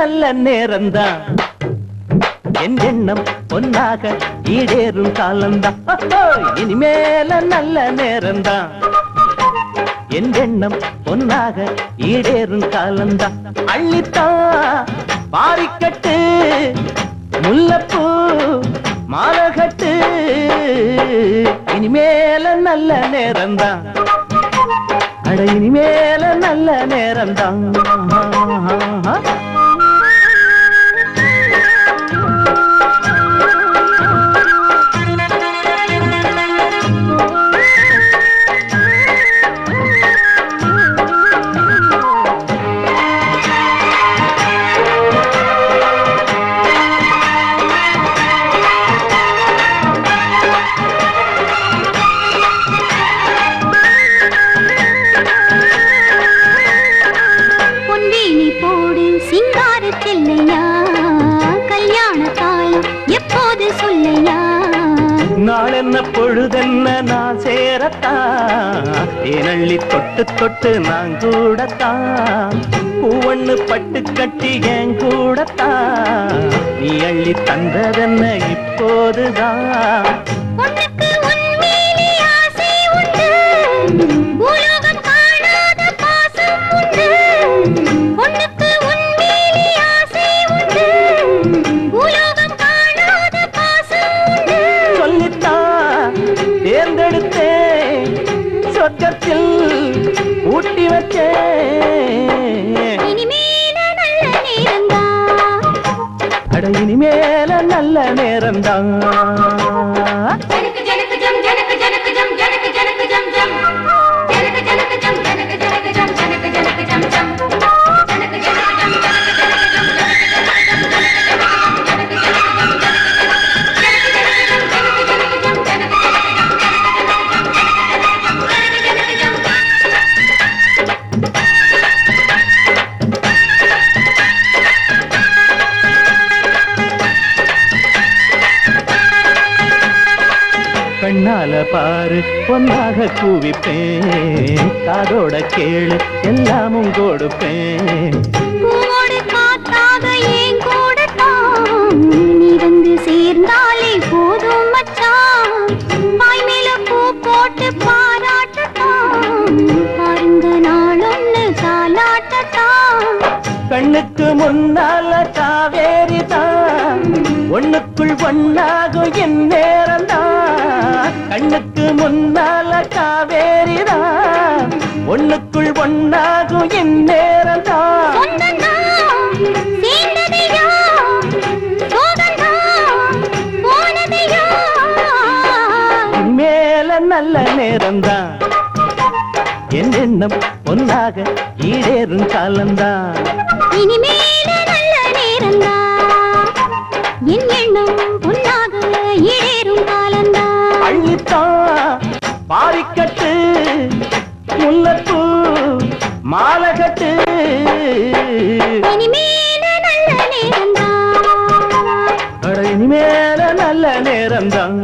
நல்ல நேரம்தான். என் எண்ணம் பொன்னாக ஈடேறும் காலம்தான். இனிமேல நல்ல நேரம்தான். என் எண்ணம் பொன்னாக ஈடேறும் காலம்தான். அள்ளித்தான் பாரிக்கட்டு முல்லப்பூ மாலகட்டு இனிமேல நல்ல நேரம்தான். அட இனிமேல நல்ல நேரம்தான். சொல்லையா? கல்யாண தாயம் எப்போது சொல்லையா? நாளென்ன பொழுதென்ன நான் சேரத்தான் ஏனள்ளி தொட்டு தொட்டு நான் கூடத்தான் பூவண்ணு பட்டு கட்டி என் கூடத்தான் நீ அள்ளி தந்ததென்ன இப்போதுதான்? இனிமேல நல்ல நேரம் தான் கண்ணால பாரு ஒன்றாக கூவிப்பேன். காதோட கேளு எல்லாமும் கொடுப்பேன். கண்ணுக்கு முன்னால காவேரி தான் ஒண்ணுக்குள் ஒண்ணாகும் என் நேரம் தான் கண்ணுக்கு முன்னால காவேரி தான் ஒண்ணுக்குள் ஒண்ணாகும் என் நேரம் தான் மேல நல்ல நேரம் தான் என் எண்ணம் ஒன்னாக ஈடேறும் காலம்தான். இனிமேல நல்ல நேரம்தான். என் எண்ணம் பொன்னாக ஏறும் காலம்தான். அள்ளித்தான் பாரிக்கட்டு முல்லப்பூ மாலகட்டு. இனிமேல நல்ல நேரம்தான். இனிமேல நல்ல நேரம்தான்.